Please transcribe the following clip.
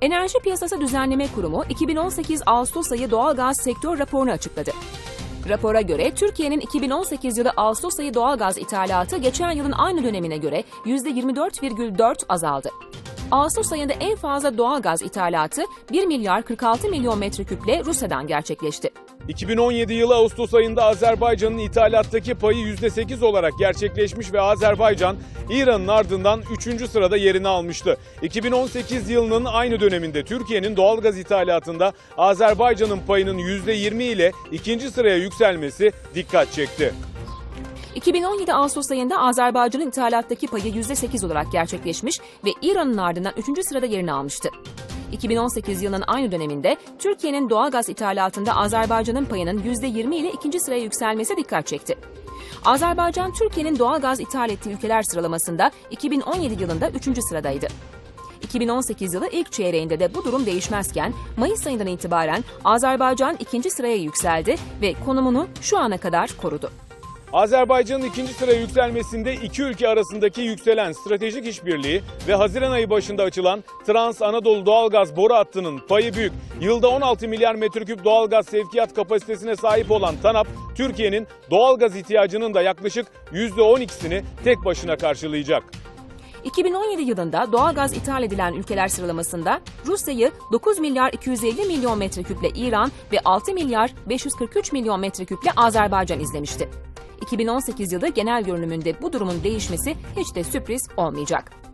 Enerji Piyasası Düzenleme Kurumu 2018 Ağustos ayı doğalgaz sektör raporunu açıkladı. Rapora göre Türkiye'nin 2018 yılı Ağustos ayı doğalgaz ithalatı geçen yılın aynı dönemine göre %24,4 azaldı. Ağustos ayında en fazla doğalgaz ithalatı 1 milyar 46 milyon metreküple Rusya'dan gerçekleşti. 2017 yılı Ağustos ayında Azerbaycan'ın ithalattaki payı %8 olarak gerçekleşmiş ve Azerbaycan İran'ın ardından 3. sırada yerini almıştı. 2018 yılının aynı döneminde Türkiye'nin doğalgaz ithalatında Azerbaycan'ın payının %20 ile ikinci sıraya yükselmesi dikkat çekti. 2017 Ağustos ayında Azerbaycan'ın ithalattaki payı %8 olarak gerçekleşmiş ve İran'ın ardından 3. sırada yerini almıştı. 2018 yılının aynı döneminde Türkiye'nin doğalgaz ithalatında Azerbaycan'ın payının %20 ile ikinci sıraya yükselmesi dikkat çekti. Azerbaycan, Türkiye'nin doğalgaz ithal ettiği ülkeler sıralamasında 2017 yılında 3. sıradaydı. 2018 yılı ilk çeyreğinde de bu durum değişmezken Mayıs ayından itibaren Azerbaycan ikinci sıraya yükseldi ve konumunu şu ana kadar korudu. Azerbaycan'ın ikinci sıraya yükselmesinde iki ülke arasındaki yükselen stratejik işbirliği ve Haziran ayı başında açılan Trans Anadolu doğalgaz boru hattının payı büyük. Yılda 16 milyar metreküp doğalgaz sevkiyat kapasitesine sahip olan TANAP, Türkiye'nin doğalgaz ihtiyacının da yaklaşık %12'sini tek başına karşılayacak. 2017 yılında doğalgaz ithal edilen ülkeler sıralamasında Rusya'yı 9 milyar 250 milyon metreküple İran ve 6 milyar 543 milyon metreküple Azerbaycan izlemişti. 2018 yılı genel görünümünde bu durumun değişmesi hiç de sürpriz olmayacak.